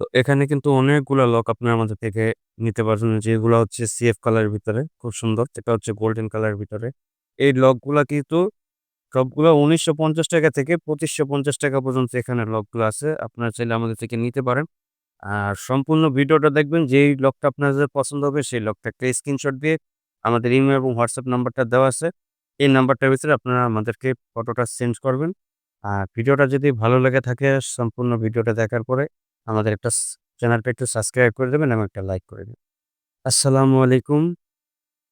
তো এখানে কিন্তু অনেকগুলা লক আপনার আমাদের থেকে নিতে পারবেন। যেগুলো হচ্ছে সিএফ কালারের ভিতরে, খুব সুন্দর। এটা হচ্ছে গোল্ডেন কালারের ভিতরে। এই লকগুলা কিন্তু সবগুলো উনিশশো পঞ্চাশ টাকা থেকে পঁচিশশো পঞ্চাশ টাকা পর্যন্ত এখানে লকগুলো আছে। আপনারা চাইলে আমাদের থেকে নিতে পারেন। আর সম্পূর্ণ ভিডিওটা দেখবেন, যেই লকটা আপনাদের পছন্দ হবে, সেই লকটা একটা স্ক্রিনশট দিয়ে আমাদের ইমেল এবং হোয়াটসঅ্যাপ নাম্বারটা দেওয়া আছে। এই নাম্বারটার ভিতরে আপনারা আমাদেরকে ফটোটা সেন্ড করবেন। আর ভিডিওটা যদি ভালো লেগে থাকে, সম্পূর্ণ ভিডিওটা দেখার পরে আমাদের একটা চ্যানেলটা একটু সাবস্ক্রাইব করে দেবেন এবং একটা লাইক করে দেবেন। আসসালামু আলাইকুম।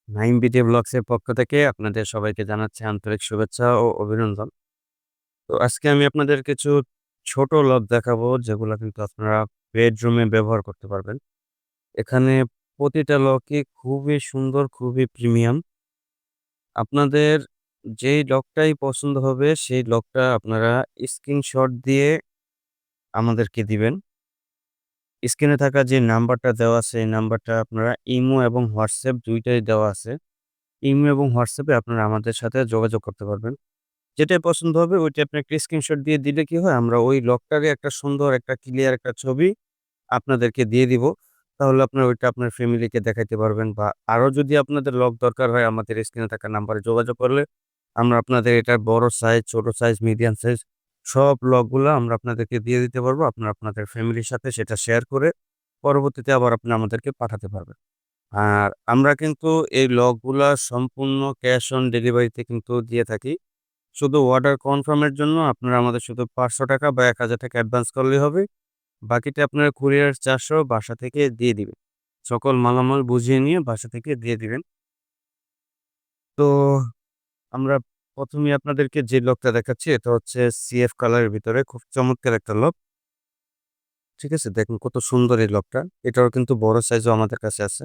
নাইম বিডি ব্লগসের পক্ষ থেকে আপনাদের সবাইকে জানাচ্ছি আন্তরিক শুভেচ্ছা ও অভিনন্দন। তো আজকে আমি আপনাদের কিছু ছোট লক দেখাবো, যেগুলো কিন্তু আপনারা বেডরুমে ব্যবহার করতে পারবেন। এখানে প্রতিটা লকই খুবই সুন্দর, খুবই প্রিমিয়াম আপনাদের যেই লকটাই পছন্দ হবে, সেই লকটা আপনারা স্ক্রিনশট দিয়ে আমাদেরকে দিবেন। স্ক্রিনে থাকা যে নাম্বারটা দেওয়া আছে, এই নাম্বারটা আপনারা ইমো এবং হোয়াটসঅ্যাপ দুইটাই দেওয়া আছে। ইমো এবং হোয়াটসঅ্যাপে আপনারা আমাদের সাথে যোগাযোগ করতে পারবেন। যেটাই পছন্দ হবে ওইটা আপনি একটা স্ক্রিনশট দিয়ে দিলে কি হয়, আমরা ওই লকটারে একটা সুন্দর, একটা ক্লিয়ার একটা ছবি আপনাদেরকে দিয়ে দিব। তাহলে আপনার ওইটা আপনার ফ্যামিলিকে দেখাইতে পারবেন বা আরও যদি আপনাদের লক দরকার হয়, আমাদের স্ক্রিনে থাকা নাম্বারে যোগাযোগ করলে আমরা আপনাদের এটা বড় সাইজ ছোট সাইজ মিডিয়াম সাইজ সব লকগুলো আমরা আপনাদেরকে দিয়ে দিতে পারব। আপনারা আপনাদের ফ্যামিলির সাথে সেটা শেয়ার করে পরবর্তীতে আবার আপনি আমাদেরকে পাঠাতে পারবেন। আর আমরা কিন্তু এই লকগুলা সম্পূর্ণ ক্যাশ অন ডেলিভারিতে কিন্তু দিয়ে থাকি। শুধু অর্ডার কনফার্মের জন্য আপনারা আমাদের শুধু পাঁচশো টাকা বা এক হাজার টাকা অ্যাডভান্স করলেই হবে। বাকিটা আপনারা কুরিয়ার চারশো বাসা থেকে দিয়ে দিবেন। সকল মালামাল বুঝিয়ে নিয়ে বাসা থেকে দিয়ে দিবেন। তো আমরা প্রথমে আপনাদেরকে যে লকটা দেখাচ্ছি, এটা হচ্ছে সিএফ কালারের ভিতরে, খুব চমৎকার একটা লক ঠিক আছে? দেখুন কত সুন্দর এই লকটা এটাও কিন্তু বড় সাইজও আমাদের কাছে আছে।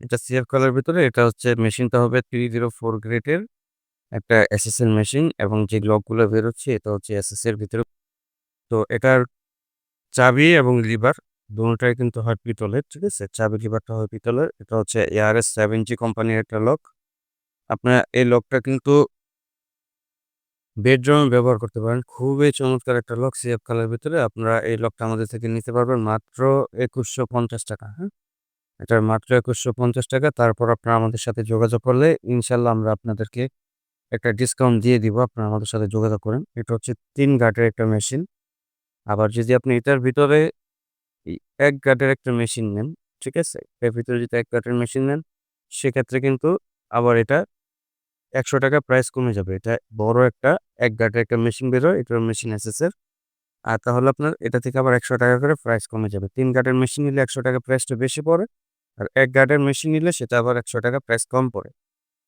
এটা সিএফ কালারের ভিতরে, এটা হচ্ছে মেশিনটা হবে থ্রি জিরো ফোর গ্রেডের একটা এসএস এর মেশিন এবং যে লকগুলো বেরোচ্ছে, এটা হচ্ছে এসএস এর ভিতরে। তো এটার চাবি এবং লিভার দুটাই কিন্তু হয় পিতলের ঠিক আছে? চাবি লিভারটা হয় পিতলের এটা হচ্ছে এআরএস সেভেন জি কোম্পানির একটা লক আপনার এই লকটা কিন্তু বেডরুমে ব্যবহার করতে পারেন। খুবই চমৎকার একটা লক সিএফ কালার ভিতরে আপনারা এই লকটা আমাদের থেকে নিতে পারবেন মাত্র একুশশো পঞ্চাশ টাকা হ্যাঁ? এটার মাত্র একুশশো পঞ্চাশ টাকা। তারপর আপনারা আমাদের সাথে যোগাযোগ করলে ইনশাল্লাহ আমরা আপনাদেরকে একটা ডিসকাউন্ট দিয়ে দিব। আপনারা আমাদের সাথে যোগাযোগ করেন। এটা হচ্ছে তিন গাটের একটা মেশিন আবার যদি আপনি এটার ভিতরে এক গাটের একটা মেশিন নেন, ঠিক আছে? এর ভিতরে যদি এক গাটের মেশিন নেন, সেক্ষেত্রে কিন্তু আবার এটা একশো টাকা প্রাইস কমে যাবে। এটা বড় একটা, এক গাটের একটা মেশিন বেরোয় এটার মেশিন এসেসের আর তাহলে আপনার এটা থেকে আবার একশো টাকা করে প্রাইস কমে যাবে। তিন গাটের মেশিন নিলে একশো টাকা প্রাইসটা বেশি পড়ে, আর এক গাটের মেশিন নিলে সেটা আবার একশো টাকা প্রাইস কম পড়ে।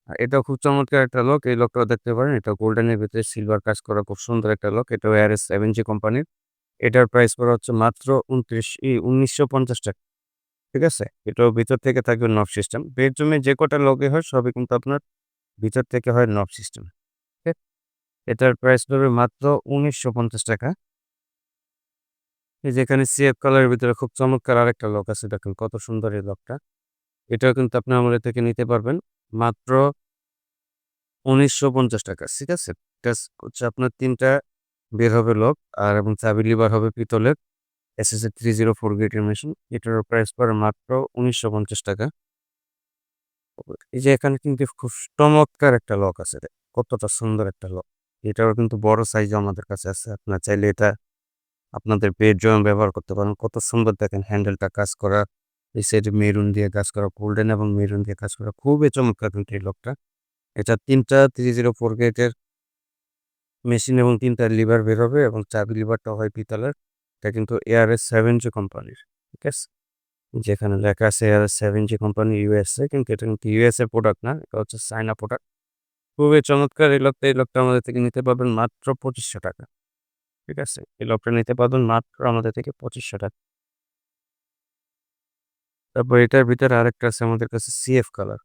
আর এটা খুব চমৎকার একটা লোক এই লোকটাও দেখতে পারেন এটা গোল্ডেনের ভিতরে সিলভার কাজ করা খুব সুন্দর একটা লোক এটা আর এস সেভেন জি কোম্পানির এটার প্রাইস পড়া হচ্ছে মাত্র উনত্রিশ উনিশশো পঞ্চাশ টাকা। ঠিক আছে? এটাও ভিতর থেকে থাকবে নব সিস্টেম বেডরুমে যে কটা লগে হয়, সবই কিন্তু আপনার ভিতর থেকে হয় নব সিস্টেম এটার প্রাইস পড়বে মাত্র উনিশশো পঞ্চাশ টাকা। এই যেখানে সিএফ কালারের ভিতরে খুব চমৎকার আরেকটা লক আছে, দেখেন কত সুন্দর এই লকটা এটাও কিন্তু আপনি আমাদের থেকে নিতে পারবেন মাত্র উনিশশো পঞ্চাশ টাকা, ঠিক আছে? হচ্ছে আপনার তিনটা বের হবে লক আর এবং চাবি লিভার হবে পিতলের S S three zero four গ্রেটের মেশিন এটার প্রাইস পড়ে মাত্র উনিশশো পঞ্চাশ টাকা। এই যে এখানে কিন্তু খুব চমৎকার একটা লক আছে কতটা সুন্দর একটা লক এটাও কিন্তু বড় সাইজ আমাদের কাছে আছে। আপনার চাইলে এটা আপনাদের বেডরুম ব্যবহার করতে পারেন। কত সুন্দর দেখেন হ্যান্ডেলটা কাজ করা। এই সাইডে মেরুন দিয়ে কাজ করা গোল্ডেন এবং মেরুন দিয়ে কাজ করা। খুবই চমৎকার কিন্তু এই লকটা এটা তিনটা থ্রি জিরো ফোর গেটের মেশিন এবং তিনটা লিভার বেরোবে এবং চাবি লিভারটা হয় পিতলের। এটা কিন্তু এআরএস সেভেন জি কোম্পানির ঠিক আছে? যেখানে লেখা আছে ARS seven G company USA কিন্তু এটা কিন্তু ইউএসএ প্রোডাক্ট না, এটা হচ্ছে চাইনা প্রোডাক্ট খুবই চমৎকার, এই লকটা এই লকটা আমাদের থেকে নিতে পারবেন মাত্র পঁচিশশো টাকা। ঠিক আছে? এই লকটা নিতে পারবেন মাত্র আমাদের থেকে পঁচিশশো টাকা। তারপর এটার ভিতরে আরেকটা আছে আমাদের কাছে সিএফ কালার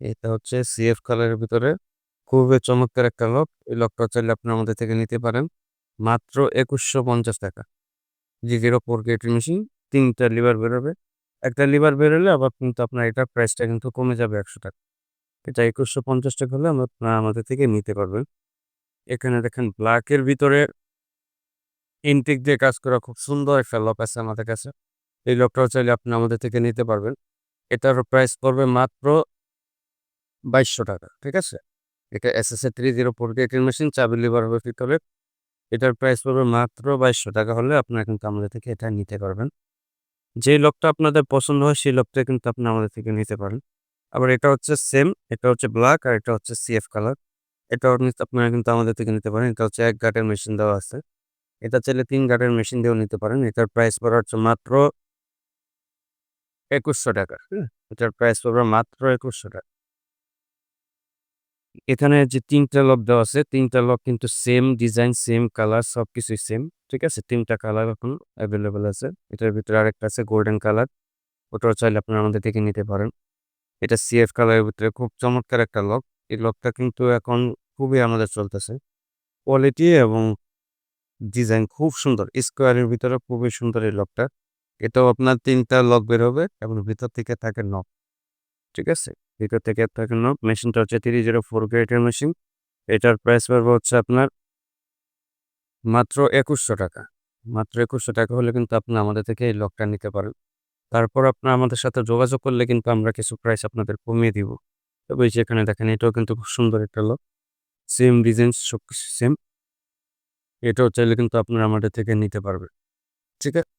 এটা হচ্ছে সিএফ কালারের ভিতরে খুবই চমৎকার একটা লক এই লকটা চাইলে আপনি আমাদের থেকে নিতে পারেন মাত্র একুশশো পঞ্চাশ টাকা। জি জিরো ফোর গেটের মেশিন তিনটা লিভার বেরোবে। একটা লিভার বেরোলে আবার কিন্তু আপনার এটার প্রাইসটা কিন্তু কমে যাবে একশো টাকা। এটা একুশশো পঞ্চাশ টাকা হলে আপনারা আমাদের থেকে নিতে পারবেন। এখানে দেখেন ব্ল্যাকের ভিতরে ইনটেক দিয়ে কাজ করা খুব সুন্দর একটা লক আছে আমাদের কাছে। এই লকটাও চাইলে আপনি আমাদের থেকে নিতে পারবেন। এটার প্রাইস পড়বে মাত্র বাইশশো টাকা, ঠিক আছে? এটা S S A three zero four গেটের মেশিন চাবি লিভার হবে ভিতরে। এটার প্রাইস পড়বে মাত্র বাইশশো টাকা হলে আপনারা কিন্তু আমাদের থেকে এটা নিতে পারবেন। যে লকটা আপনাদের পছন্দ হয় সেই লকটা কিন্তু আপনি আমাদের থেকে নিতে পারেন। আবার এটা হচ্ছে সেম এটা হচ্ছে ব্ল্যাক আর এটা হচ্ছে সিএফ কালার এটাও আপনারা কিন্তু আমাদের থেকে নিতে পারেন। এটা হচ্ছে এক গাটের মেশিন দেওয়া আছে। এটা চাইলে তিন গাটের মেশিন দিয়েও নিতে পারেন। এটার প্রাইস পড়া হচ্ছে মাত্র একুশশো টাকা। এটার প্রাইস পড়বে মাত্র একুশশো টাকা। এখানে যে তিনটা লক দেওয়া আছে, তিনটা লক কিন্তু সেম ডিজাইন সেম কালার সব কিছুই সেম ঠিক আছে? তিনটা কালার এখন অ্যাভেলেবেল আছে। এটার ভিতরে আরেকটা আছে গোল্ডেন কালার ওটাও চাইলে আপনারা আমাদের থেকে নিতে পারেন। এটা সিএফ কালারের ভিতরে খুব চমৎকার একটা লক এই লকটা কিন্তু এখন খুবই আমাদের চলতেছে। কোয়ালিটি এবং ডিজাইন খুব সুন্দর স্কোয়ারের ভিতরে খুবই সুন্দর এই লকটা এটাও আপনার তিনটা লক বের হবে এবং ভিতর থেকে থাকে নক ঠিক আছে? ভিতর থেকে থাকে নক মেশিনটা হচ্ছে থ্রি জিরো ফোর গ্রেটের মেশিন। এটার প্রাইস পড়বে হচ্ছে আপনার মাত্র একুশশো টাকা। মাত্র একুশশো টাকা হলে কিন্তু আপনি আমাদের থেকে এই লকটা নিতে পারেন। তারপর আপনার আমাদের সাথে যোগাযোগ করলে কিন্তু আমরা কিছু প্রাইস আপনাদের কমিয়ে দিব। তবে যেখানে দেখেন, এটাও কিন্তু খুব সুন্দর একটা লক সেম ডিজাইন সব কিছু সেম এটাও চাইলে কিন্তু আপনারা আমাদের থেকে নিতে পারবেন। ঠিক আছে?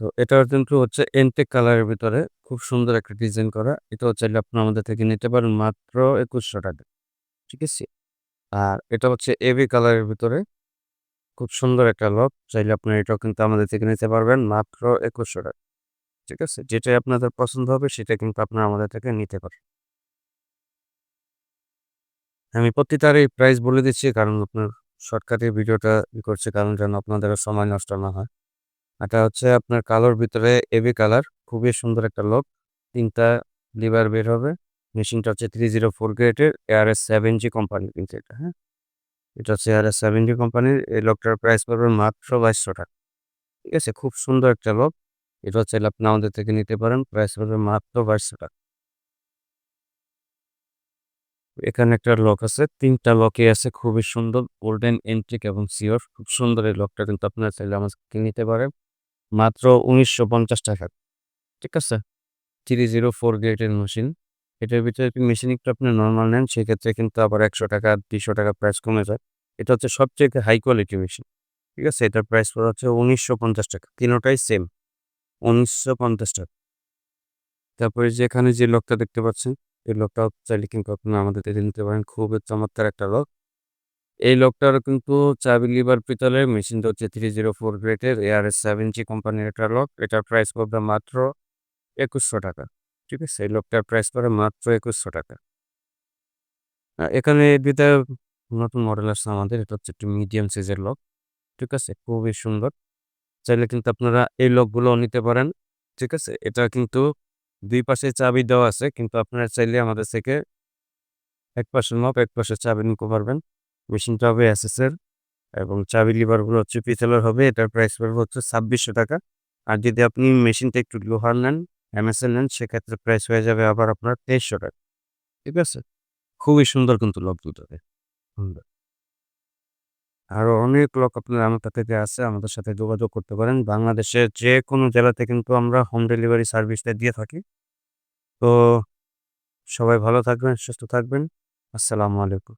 তো এটার কিন্তু হচ্ছে এনটেক কালারের ভিতরে খুব সুন্দর একটা ডিজাইন করা। এটাও চাইলে আপনি আমাদের থেকে নিতে পারেন মাত্র একুশশো টাকা, ঠিক আছে? আর এটা হচ্ছে এবি কালারের ভিতরে খুব সুন্দর একটা লক চাইলে আপনারা এটাও কিন্তু আমাদের থেকে নিতে পারবেন মাত্র একুশশো টাকা, ঠিক আছে? যেটাই আপনাদের পছন্দ হবে সেটা কিন্তু আপনারা আমাদের থেকে নিতে পারেন আমি প্রতিটার এই প্রাইস বলে দিচ্ছি, কারণ আপনার শর্টকাটে ভিডিওটা করছে, কারণ যেন আপনাদের সময় নষ্ট না হয়। এটা হচ্ছে আপনার কালোর ভিতরে এবি কালার, খুবই সুন্দর একটা লোক তিনটা লিভার বের হবে। মেশিনটা হচ্ছে থ্রি জিরো ফোর গ্রেডের এয়ার এস সেভেন জি কোম্পানির কিন্তু এটা হ্যাঁ? এটা হচ্ছে এয়ার এস সেভেন জি কোম্পানির এই লোকটার প্রাইস পড়বে মাত্র বাইশশো টাকা। ঠিক আছে? খুব সুন্দর একটা লোক এটা হচ্ছে আপনি আমাদের থেকে নিতে পারেন। প্রাইস পড়বে মাত্র বাইশশো টাকা। এখানে একটা লক আছে। তিনটা লকে আছে। খুবই সুন্দর। গোল্ডেন এন্ট্রিক এবং সিওর খুব সুন্দর এই লকটা কিন্তু আপনারা চাইলে আমার থেকে নিতে পারেন। মাত্র উনিশশো পঞ্চাশ টাকা। ঠিক আছে? থ্রি জিরো ফোর গ্রেডের মেশিন। এটার ভিতরে মেশিন একটু আপনি নর্মাল নেন, সেক্ষেত্রে কিন্তু আবার একশো টাকা দুশো টাকা প্রাইস কমে যায়। এটা হচ্ছে সবচেয়ে হাই কোয়ালিটি মেশিন ঠিক আছে? এটার প্রাইস পড়া হচ্ছে উনিশশো পঞ্চাশ টাকা। তিনোটাই সেম উনিশশো পঞ্চাশ টাকা। তারপরে যে এখানে যে লকটা দেখতে পাচ্ছেন, এই লকটা চাইলে কিন্তু আপনি আমাদের নিতে পারেন। খুবই চমৎকার একটা লক এই লকটার কিন্তু চাবি, লিভার পিতলের মেশিনটা হচ্ছে থ্রি জিরো ফোর গ্রেটের এয়ার এস সেভেন জি কোম্পানির একটা লক। এটার প্রাইস পড়বে মাত্র একুশশো টাকা। ঠিক আছে? এই লকটার প্রাইস পড়ে মাত্র একুশশো টাকা। এখানে দুইটা নতুন মডেল আসছে আমাদের। এটা হচ্ছে একটু মিডিয়াম সাইজের লক। ঠিক আছে? খুবই সুন্দর। চাইলে কিন্তু আপনারা এই লকগুলো নিতে পারেন। ঠিক আছে? এটা কিন্তু দুই পাশে চাবি দেওয়া আছে। কিন্তু আপনারা চাইলে আমাদের থেকে এক পাশে নক এক পাশে চাবি নিতে পারবেন। মেশিনটা হবে এসএসের এবং চাবি লিভারগুলো হচ্ছে পিতলের হবে। এটার প্রাইস পড়বে হচ্ছে ছাব্বিশশো টাকা। আর যদি আপনি মেশিনটা একটু লোহার নেন এমএসএল নেন, সেক্ষেত্রে প্রাইস হয়ে যাবে আবার আপনার তেইশশো টাকা। ঠিক আছে? খুবই সুন্দর কিন্তু লক দুটোতে সুন্দর। আরও অনেক লোক আপনার আমার থেকে আছে, আমাদের সাথে যোগাযোগ করতে পারেন। বাংলাদেশের যে কোনো জেলাতে কিন্তু আমরা হোম ডেলিভারি সার্ভিসটা দিয়ে থাকি। তো সবাই ভালো থাকবেন, সুস্থ থাকবেন। আসসালামু আলাইকুম।